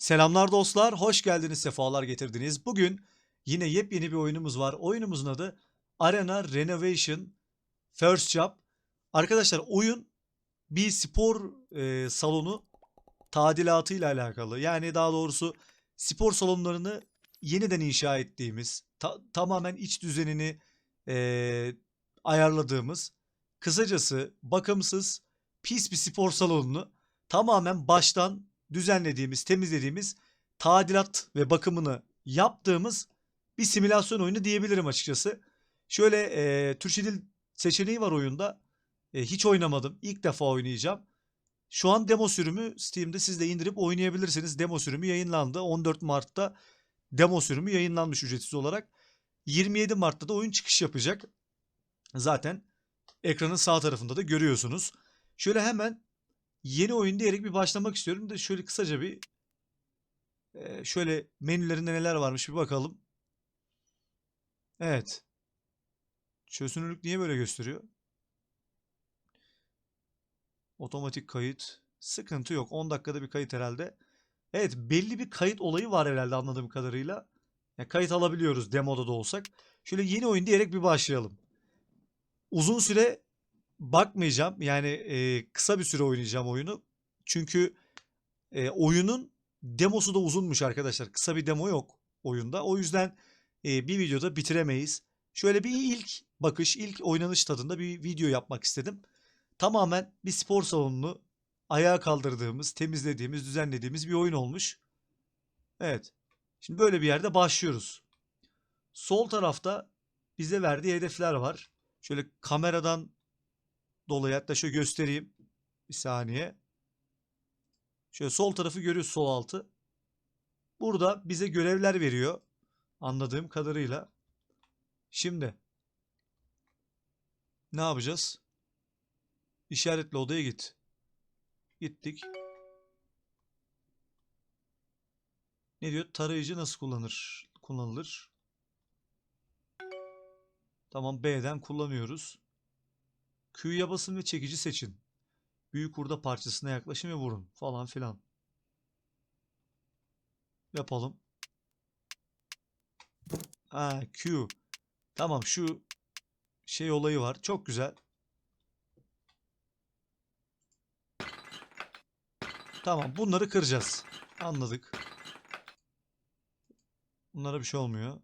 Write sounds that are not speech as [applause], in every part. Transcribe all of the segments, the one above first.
Selamlar dostlar, hoş geldiniz, sefalar getirdiniz. Bugün yine yepyeni bir oyunumuz var. Oyunumuzun adı Arena Renovation First Job. Arkadaşlar oyun bir spor e, salonu tadilatıyla alakalı. Yani daha doğrusu spor salonlarını yeniden inşa ettiğimiz, ta- tamamen iç düzenini e, ayarladığımız, kısacası bakımsız, pis bir spor salonunu tamamen baştan düzenlediğimiz, temizlediğimiz, tadilat ve bakımını yaptığımız bir simülasyon oyunu diyebilirim açıkçası. Şöyle e, Türkçe dil seçeneği var oyunda. E, hiç oynamadım. İlk defa oynayacağım. Şu an demo sürümü Steam'de siz de indirip oynayabilirsiniz. Demo sürümü yayınlandı. 14 Mart'ta demo sürümü yayınlanmış ücretsiz olarak. 27 Mart'ta da oyun çıkış yapacak. Zaten ekranın sağ tarafında da görüyorsunuz. Şöyle hemen yeni oyun diyerek bir başlamak istiyorum da şöyle kısaca bir e, şöyle menülerinde neler varmış bir bakalım. Evet. Çözünürlük niye böyle gösteriyor? Otomatik kayıt. Sıkıntı yok. 10 dakikada bir kayıt herhalde. Evet belli bir kayıt olayı var herhalde anladığım kadarıyla. Ya kayıt alabiliyoruz demoda da olsak. Şöyle yeni oyun diyerek bir başlayalım. Uzun süre bakmayacağım. Yani e, kısa bir süre oynayacağım oyunu. Çünkü e, oyunun demosu da uzunmuş arkadaşlar. Kısa bir demo yok oyunda. O yüzden e, bir videoda bitiremeyiz. Şöyle bir ilk bakış, ilk oynanış tadında bir video yapmak istedim. Tamamen bir spor salonunu ayağa kaldırdığımız, temizlediğimiz, düzenlediğimiz bir oyun olmuş. Evet. Şimdi böyle bir yerde başlıyoruz. Sol tarafta bize verdiği hedefler var. Şöyle kameradan dolayı hatta şöyle göstereyim. Bir saniye. Şöyle sol tarafı görüyoruz sol altı. Burada bize görevler veriyor. Anladığım kadarıyla. Şimdi ne yapacağız? İşaretli odaya git. Gittik. Ne diyor? Tarayıcı nasıl kullanır? Kullanılır. Tamam B'den kullanıyoruz. Q'ya basın ve çekici seçin. Büyük hurda parçasına yaklaşın ve vurun falan filan. Yapalım. Ha Q. Tamam şu şey olayı var. Çok güzel. Tamam bunları kıracağız. Anladık. Bunlara bir şey olmuyor.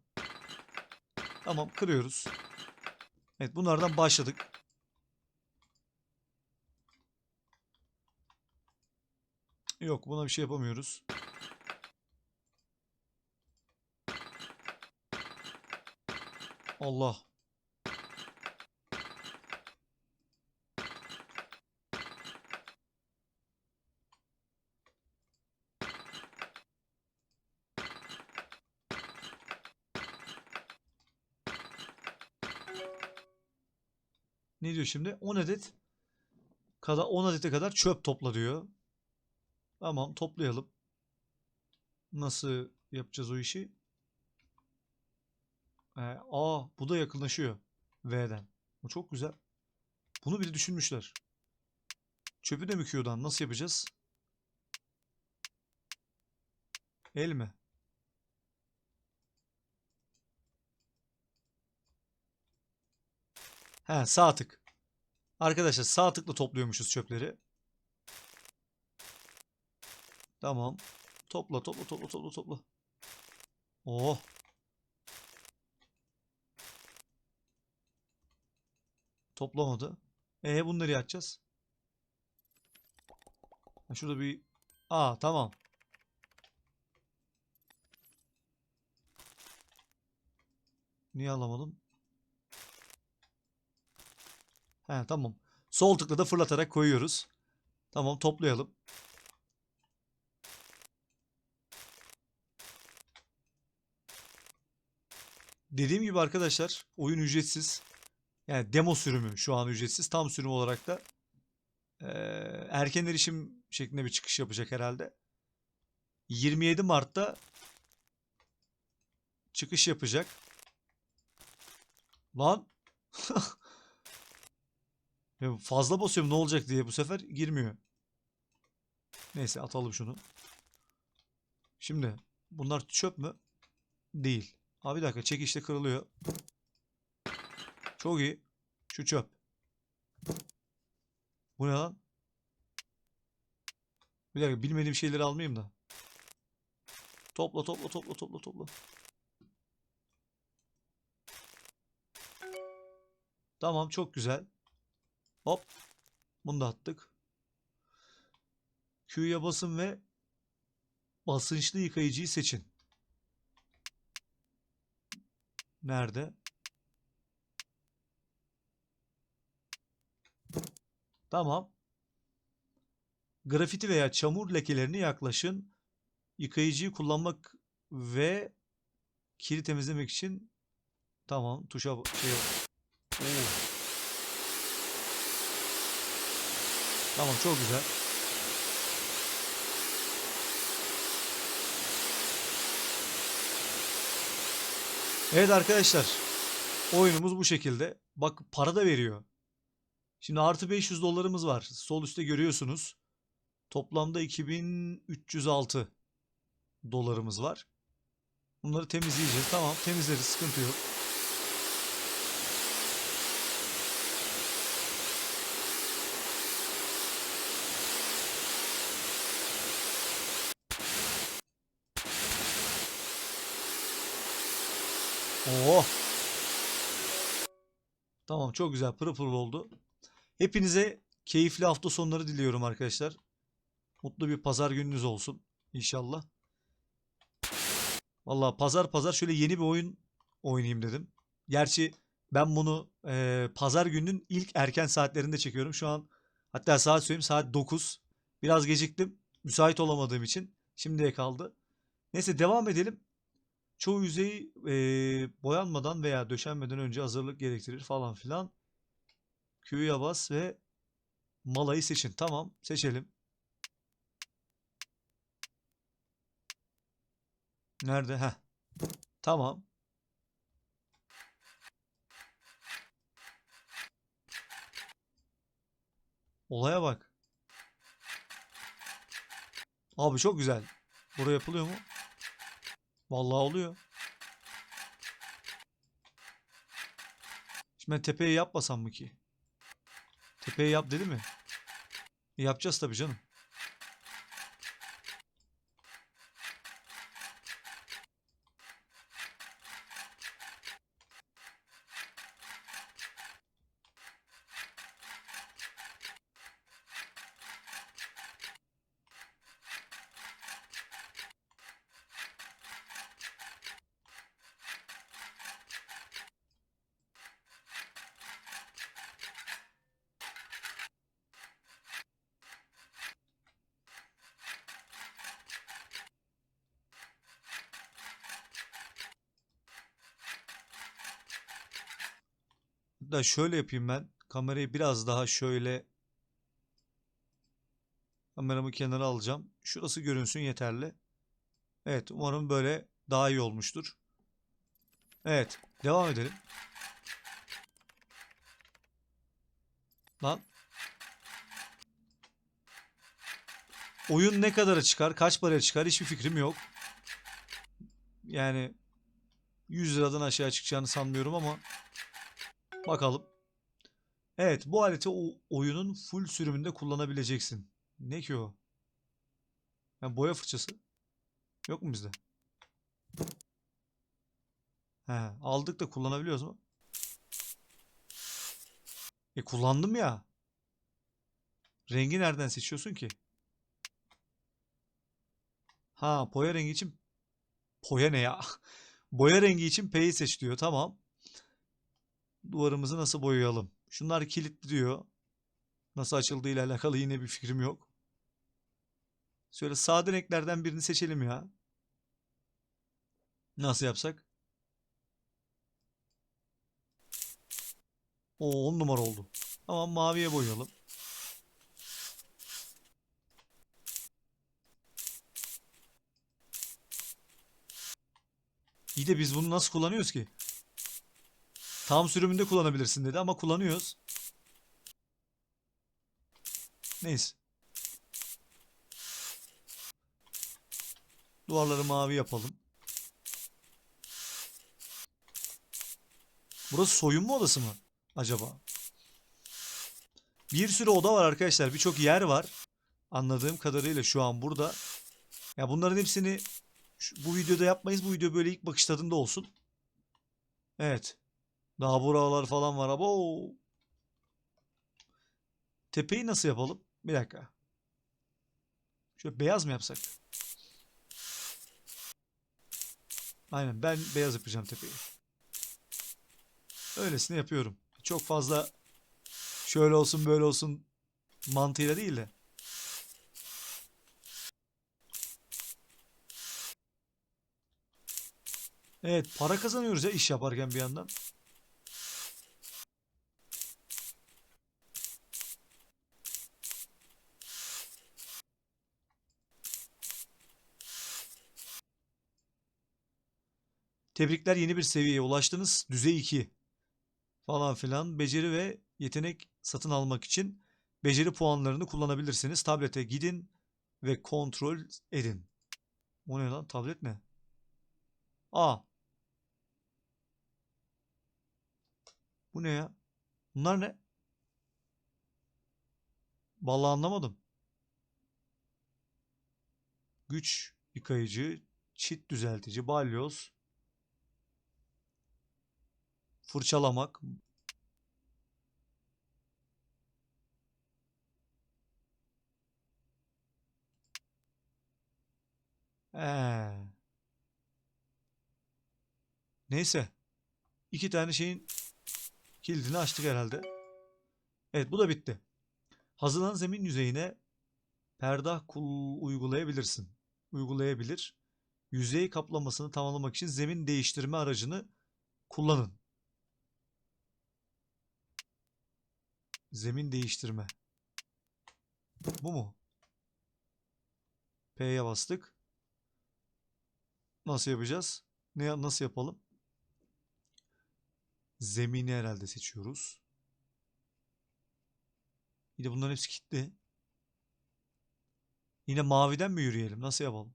Tamam kırıyoruz. Evet bunlardan başladık. Yok buna bir şey yapamıyoruz. Allah. Ne diyor şimdi? 10 adet kadar 10 adete kadar çöp topla diyor. Tamam toplayalım. Nasıl yapacağız o işi? Ee, aa bu da yakınlaşıyor V'den. Bu çok güzel. Bunu bile düşünmüşler. Çöpü de mi nasıl yapacağız? El mi? He sağ tık. Arkadaşlar sağ tıkla topluyormuşuz çöpleri. Tamam. Topla topla topla topla topla. Oh. Toplamadı. E bunları yapacağız. Şurada bir Aa tamam. Niye alamadım? He tamam. Sol tıkla da fırlatarak koyuyoruz. Tamam toplayalım. Dediğim gibi arkadaşlar oyun ücretsiz. Yani demo sürümü şu an ücretsiz. Tam sürüm olarak da eee, erken erişim şeklinde bir çıkış yapacak herhalde. 27 Mart'ta çıkış yapacak. Lan [laughs] fazla basıyorum ne olacak diye bu sefer girmiyor. Neyse atalım şunu. Şimdi bunlar çöp mü? Değil. Abi bir dakika çekişte kırılıyor. Çok iyi. Şu çöp. Bu ne lan? Bir dakika bilmediğim şeyleri almayayım da. Topla topla topla topla topla. Tamam çok güzel. Hop. Bunu da attık. Q'ya basın ve basınçlı yıkayıcıyı seçin. Nerede? Tamam. Grafiti veya çamur lekelerine yaklaşın. Yıkayıcıyı kullanmak ve kiri temizlemek için tamam tuşa şey Oo. Tamam çok güzel. Evet arkadaşlar. Oyunumuz bu şekilde. Bak para da veriyor. Şimdi artı 500 dolarımız var. Sol üstte görüyorsunuz. Toplamda 2306 dolarımız var. Bunları temizleyeceğiz. Tamam temizleriz sıkıntı yok. Oo. Tamam çok güzel pırıl pırıl oldu. Hepinize keyifli hafta sonları diliyorum arkadaşlar. Mutlu bir pazar gününüz olsun inşallah. Vallahi pazar pazar şöyle yeni bir oyun oynayayım dedim. Gerçi ben bunu eee, pazar gününün ilk erken saatlerinde çekiyorum. Şu an hatta saat söyleyeyim saat 9. Biraz geciktim. Müsait olamadığım için. Şimdiye kaldı. Neyse devam edelim. Çoğu yüzey eee, boyanmadan veya döşenmeden önce hazırlık gerektirir falan filan. Q'ya bas ve malayı seçin. Tamam, seçelim. Nerede? Heh. Tamam. Olaya bak. Abi çok güzel. Buraya yapılıyor mu? Vallahi oluyor. Şimdi ben tepeyi yapmasam mı ki? Tepeyi yap dedi mi? Yapacağız tabii canım. Da şöyle yapayım ben. Kamerayı biraz daha şöyle kameramı kenara alacağım. Şurası görünsün yeterli. Evet, umarım böyle daha iyi olmuştur. Evet, devam edelim. Lan. Oyun ne kadara çıkar, kaç paraya çıkar hiçbir fikrim yok. Yani 100 liradan aşağı çıkacağını sanmıyorum ama bakalım. Evet, bu aleti o oyunun full sürümünde kullanabileceksin. Ne ki o? Ha, boya fırçası. Yok mu bizde? He, aldık da kullanabiliyoruz mu? E kullandım ya. Rengi nereden seçiyorsun ki? Ha, boya rengi için boya ne ya? [laughs] Boya rengi için P'yi seç diyor. Tamam. Duvarımızı nasıl boyayalım? Şunlar kilitli diyor. Nasıl açıldığıyla alakalı yine bir fikrim yok. Şöyle sade renklerden birini seçelim ya. Nasıl yapsak? O 10 numara oldu. Tamam maviye boyayalım. İyi de biz bunu nasıl kullanıyoruz ki? Tam sürümünde kullanabilirsin dedi ama kullanıyoruz. Neyse. Duvarları mavi yapalım. Burası soyunma odası mı acaba? Bir sürü oda var arkadaşlar. Birçok yer var. Anladığım kadarıyla şu an burada. Ya bunların hepsini bu videoda yapmayız. Bu video böyle ilk bakış tadında olsun. Evet. Daha buralar falan var. Abo. Tepeyi nasıl yapalım? Bir dakika. Şöyle beyaz mı yapsak? Aynen ben beyaz yapacağım tepeyi. Öylesine yapıyorum. Çok fazla şöyle olsun böyle olsun mantığıyla değil de. Evet para kazanıyoruz ya iş yaparken bir yandan. Tebrikler yeni bir seviyeye ulaştınız. Düzey 2 falan filan. Beceri ve yetenek satın almak için beceri puanlarını kullanabilirsiniz. Tablete gidin ve kontrol edin. O ne lan? Tablet ne? Aa. Bu ne ya? Bunlar ne? Vallahi anlamadım. Güç yıkayıcı, çit düzeltici, balyoz, fırçalamak. Ee. Neyse. İki tane şeyin kilidini açtık herhalde. Evet bu da bitti. Hazırlanan zemin yüzeyine perdah kul uygulayabilirsin. Uygulayabilir. Yüzey kaplamasını tamamlamak için zemin değiştirme aracını kullanın. Zemin değiştirme. Bu mu? P'ye bastık. Nasıl yapacağız? Ne nasıl yapalım? Zemini herhalde seçiyoruz. Bir de bunların hepsi kilitli. Yine maviden mi yürüyelim? Nasıl yapalım?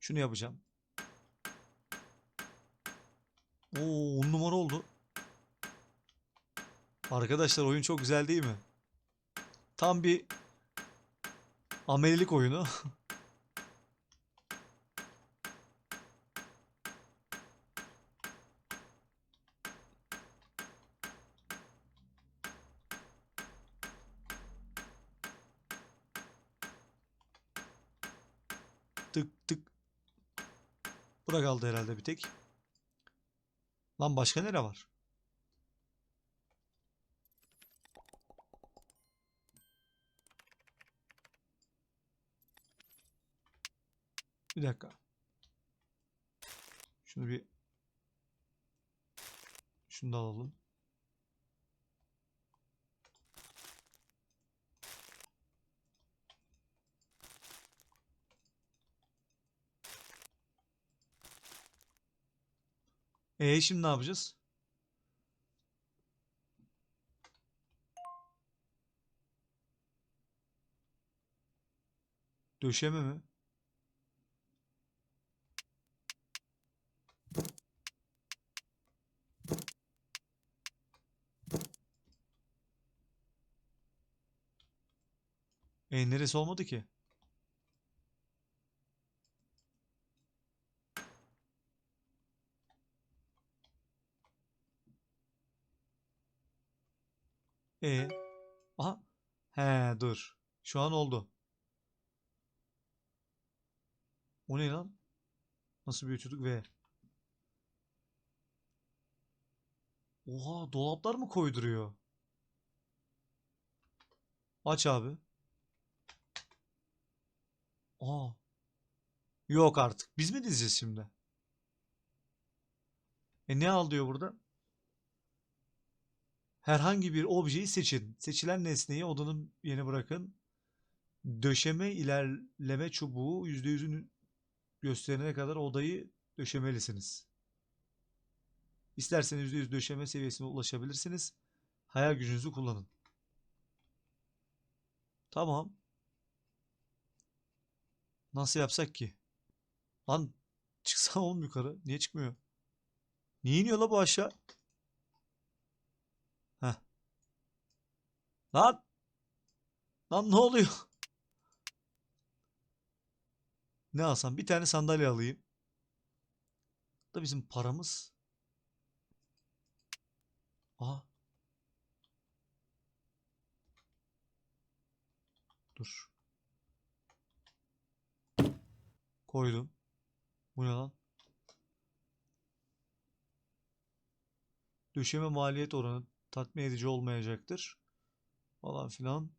Şunu yapacağım. Oo, on numara oldu. Arkadaşlar oyun çok güzel değil mi? Tam bir amelilik oyunu. [laughs] Tık tık. Bura kaldı herhalde bir tek. Lan başka nere var? Bir dakika. Şunu bir şunu da alalım. E şimdi ne yapacağız? Döşeme mi? E neresi olmadı ki? E aha. He dur. Şu an oldu. O ne lan? Nasıl büyütüyorduk ve Oha dolaplar mı koyduruyor? Aç abi. Aa. Yok artık. Biz mi dizeceğiz şimdi? E ne al diyor burada? Herhangi bir objeyi seçin. Seçilen nesneyi odanın yerine bırakın. Döşeme ilerleme çubuğu %100'ünü gösterene kadar odayı döşemelisiniz. İsterseniz %100 döşeme seviyesine ulaşabilirsiniz. Hayal gücünüzü kullanın. Tamam. Nasıl yapsak ki? Lan çıksana oğlum yukarı. Niye çıkmıyor? Niye iniyor la bu aşağı? Heh. Lan! Lan ne oluyor? Ne alsam? Bir tane sandalye alayım. Da bizim paramız. Aha. Dur. Koydum. Bu ne lan? Döşeme maliyet oranı tatmin edici olmayacaktır. Falan filan.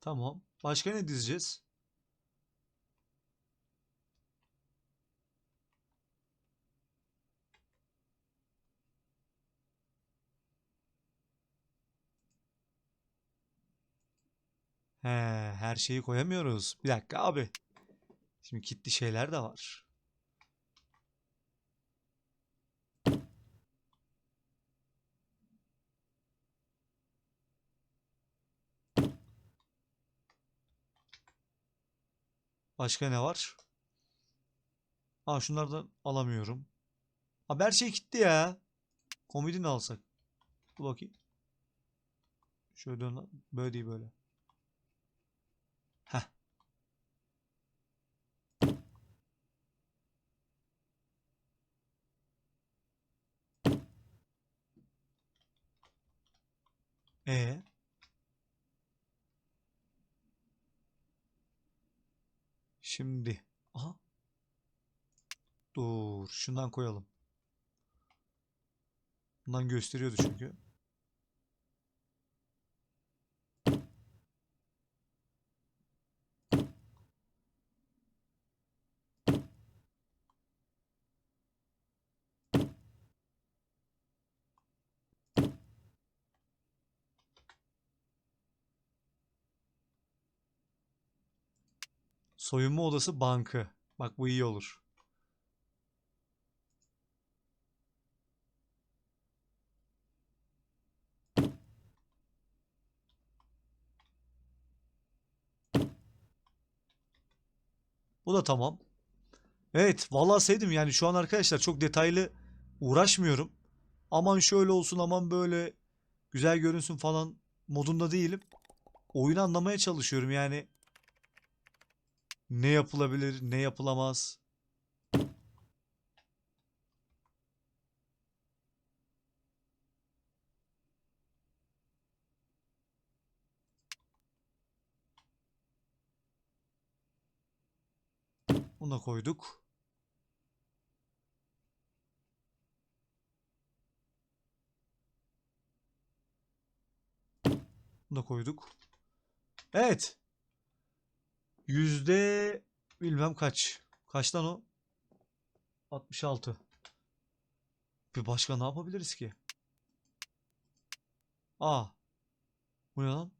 Tamam. Başka ne dizeceğiz? He, her şeyi koyamıyoruz. Bir dakika abi. Şimdi kilitli şeyler de var. Başka ne var? Aa şunlardan alamıyorum. Abi her şey kilitli ya. Komodini alsak. Dur bakayım. Şöyle dön. Böyle değil böyle. Heh. E Şimdi. Aha. Dur. Şundan koyalım. Bundan gösteriyordu çünkü. Soyunma odası bankı. Bak bu iyi olur. Bu da tamam. Evet, vallahi sevdim yani şu an arkadaşlar çok detaylı uğraşmıyorum. Aman şöyle olsun, aman böyle güzel görünsün falan modunda değilim. Oyunu anlamaya çalışıyorum yani. Ne yapılabilir, ne yapılamaz. Bunu da koyduk. Bunu da koyduk. Evet. Yüzde bilmem kaç. Kaçtan o? 66. Bir başka ne yapabiliriz ki? Aa. Bu ne lan?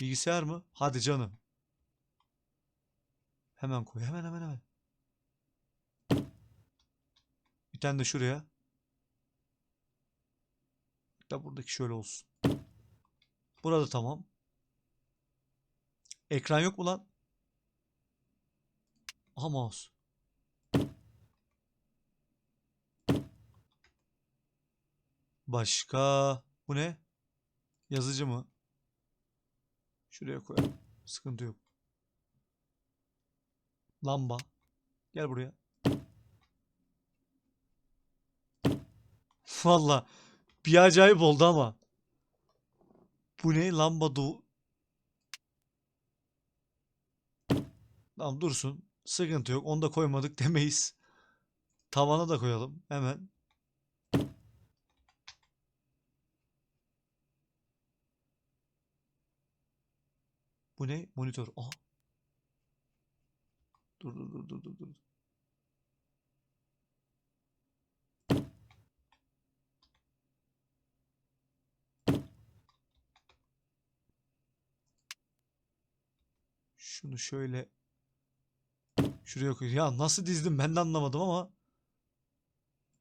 Bilgisayar mı? Hadi canım. Hemen koy. Hemen hemen hemen. Bir tane de şuraya. Da buradaki şöyle olsun. Burada tamam. Ekran yok mu lan? Aha mouse. Başka. Bu ne? Yazıcı mı? Şuraya koyalım. Sıkıntı yok. Lamba. Gel buraya. [laughs] Valla bir acayip oldu ama. Bu ne? Lamba do Tamam dursun. Sıkıntı yok. Onu da koymadık [laughs] demeyiz. Tavana da koyalım. Hemen. Bu ne? Monitör. Aha. Dur dur dur dur dur dur. Şunu şöyle Şuraya koy. Ya nasıl dizdim ben de anlamadım ama.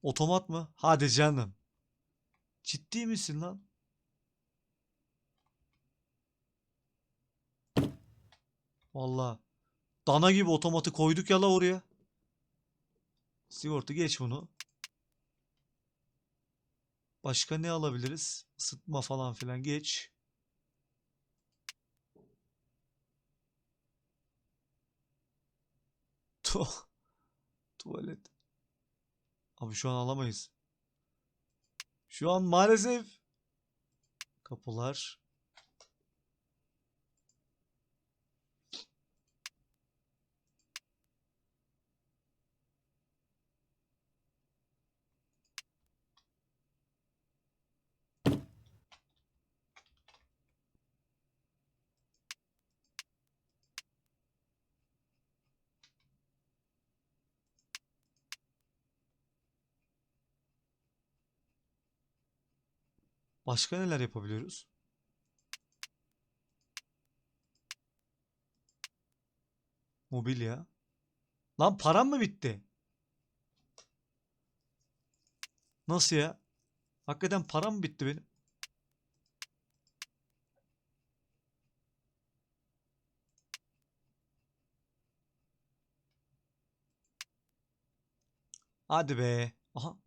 Otomat mı? Hadi canım. Ciddi misin lan? Vallahi dana gibi otomatı koyduk ya la oraya. Sigorta geç bunu. Başka ne alabiliriz? Isıtma falan filan geç. Tu [laughs] tuvalet. Abi şu an alamayız. Şu an maalesef kapılar Başka neler yapabiliyoruz? Mobilya. Lan param mı bitti? Nasıl ya? Hakikaten param mı bitti benim? Hadi be. Aha.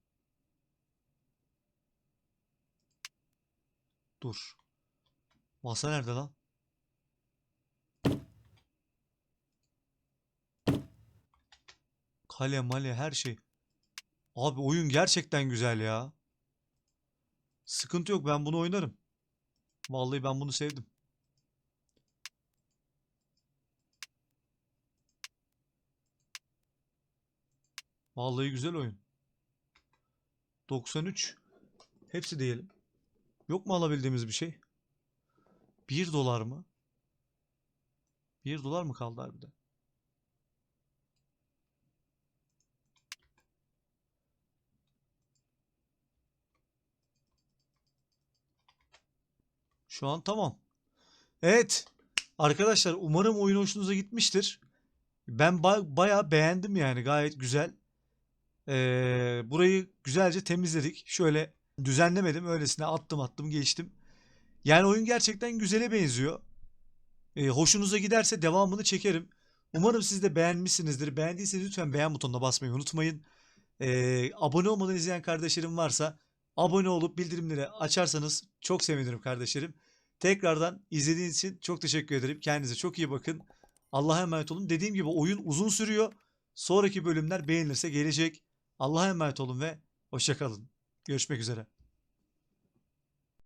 Dur. Masa nerede lan? Kale male her şey. Abi oyun gerçekten güzel ya. Sıkıntı yok ben bunu oynarım. Vallahi ben bunu sevdim. Vallahi güzel oyun. 93. Hepsi diyelim. Yok mu alabildiğimiz bir şey? 1 dolar mı? 1 dolar mı kaldı harbiden? Şu an tamam. Evet. Arkadaşlar umarım oyun hoşunuza gitmiştir. Ben ba- bayağı beğendim yani gayet güzel. Ee, burayı güzelce temizledik. Şöyle düzenlemedim öylesine attım attım geçtim. Yani oyun gerçekten güzele benziyor. Ee, hoşunuza giderse devamını çekerim. Umarım siz de beğenmişsinizdir. Beğendiyseniz lütfen beğen butonuna basmayı unutmayın. Ee, abone olmadan izleyen kardeşlerim varsa abone olup bildirimleri açarsanız çok sevinirim kardeşlerim. Tekrardan izlediğiniz için çok teşekkür ederim. Kendinize çok iyi bakın. Allah'a emanet olun. Dediğim gibi oyun uzun sürüyor. Sonraki bölümler beğenilirse gelecek. Allah'a emanet olun ve hoşça kalın. Görüşmek üzere.